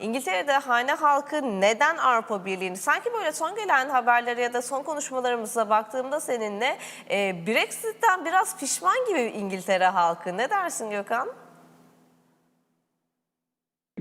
İngiltere'de hane halkı neden Avrupa Birliği'ni sanki böyle son gelen haberlere ya da son konuşmalarımıza baktığımda seninle e, Brexit'ten biraz pişman gibi İngiltere halkı. Ne dersin Gökhan?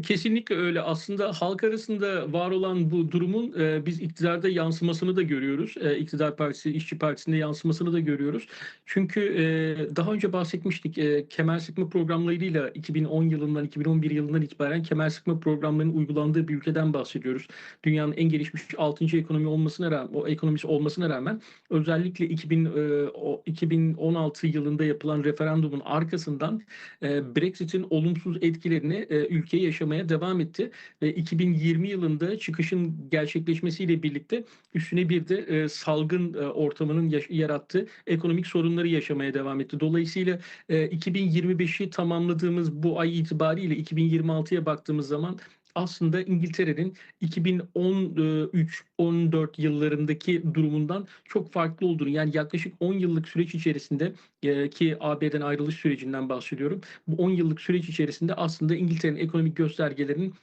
Kesinlikle öyle. Aslında halk arasında var olan bu durumun e, biz iktidarda yansımasını da görüyoruz. E, İktidar Partisi, İşçi Partisi'nde yansımasını da görüyoruz. Çünkü e, daha önce bahsetmiştik e, kemer sıkma programlarıyla 2010 yılından 2011 yılından itibaren kemer sıkma programlarının uygulandığı bir ülkeden bahsediyoruz. Dünyanın en gelişmiş 6. ekonomi olmasına rağmen, o ekonomisi olmasına rağmen özellikle 2000, e, o 2016 yılında yapılan referandumun arkasından e, Brexit'in olumsuz etkilerini e, ülkeye yaşamaya devam etti ve 2020 yılında çıkışın gerçekleşmesiyle birlikte üstüne bir de e, salgın e, ortamının yarattığı ekonomik sorunları yaşamaya devam etti. Dolayısıyla e, 2025'i tamamladığımız bu ay itibariyle 2026'ya baktığımız zaman aslında İngiltere'nin 2013-14 yıllarındaki durumundan çok farklı olduğunu yani yaklaşık 10 yıllık süreç içerisinde e, ki AB'den ayrılış sürecinden bahsediyorum. Bu 10 yıllık süreç içerisinde aslında İngiltere'nin ekonomik göstergelerinin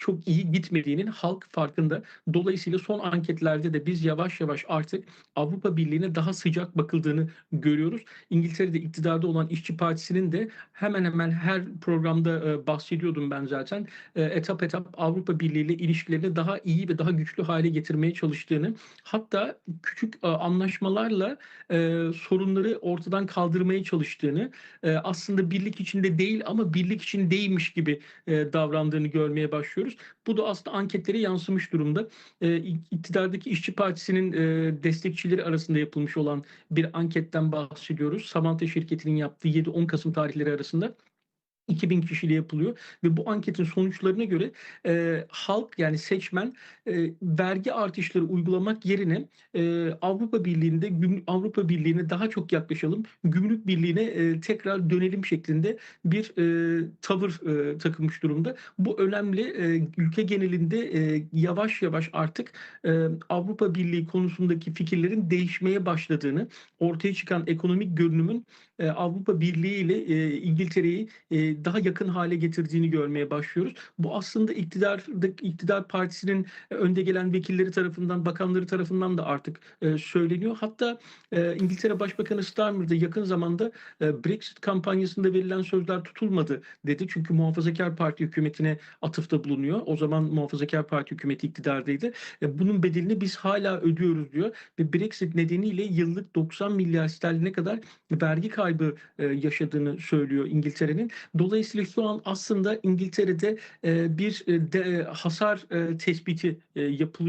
çok iyi gitmediğinin halk farkında. Dolayısıyla son anketlerde de biz yavaş yavaş artık Avrupa Birliği'ne daha sıcak bakıldığını görüyoruz. İngiltere'de iktidarda olan İşçi Partisi'nin de hemen hemen her programda e, bahsediyordum ben zaten. E, etap etap Avrupa Birliği ile ilişkilerini daha iyi ve daha güçlü hale getirmeye çalıştığını, hatta küçük e, anlaşmalarla sorunları ortadan kaldırmaya çalıştığını, aslında birlik içinde değil ama birlik için değilmiş gibi davrandığını görmeye başlıyoruz. Bu da aslında anketlere yansımış durumda. E, iktidardaki İşçi Partisi'nin e, destekçileri arasında yapılmış olan bir anketten bahsediyoruz. Samantha şirketinin yaptığı 7-10 Kasım tarihleri arasında 2000 kişiyle yapılıyor ve bu anketin sonuçlarına göre e, halk yani seçmen e, vergi artışları uygulamak yerine e, Avrupa Birliği'nde Avrupa Birliği'ne daha çok yaklaşalım, gümrük birliğine e, tekrar dönelim şeklinde bir e, tavır e, takılmış durumda. Bu önemli. E, ülke genelinde e, yavaş yavaş artık e, Avrupa Birliği konusundaki fikirlerin değişmeye başladığını, ortaya çıkan ekonomik görünümün e, Avrupa Birliği ile e, İngiltere'yi e, daha yakın hale getirdiğini görmeye başlıyoruz. Bu aslında iktidar iktidar partisinin e, önde gelen vekilleri tarafından, bakanları tarafından da artık e, söyleniyor. Hatta e, İngiltere Başbakanı Starmer da yakın zamanda Brexit kampanyasında verilen sözler tutulmadı dedi. Çünkü Muhafazakar Parti hükümetine atıfta bulunuyor. O zaman Muhafazakar Parti hükümeti iktidardaydı. Bunun bedelini biz hala ödüyoruz diyor ve Brexit nedeniyle yıllık 90 milyar sterline kadar vergi kaybı yaşadığını söylüyor İngiltere'nin. Dolayısıyla şu an aslında İngiltere'de bir hasar tespiti yapılıyor.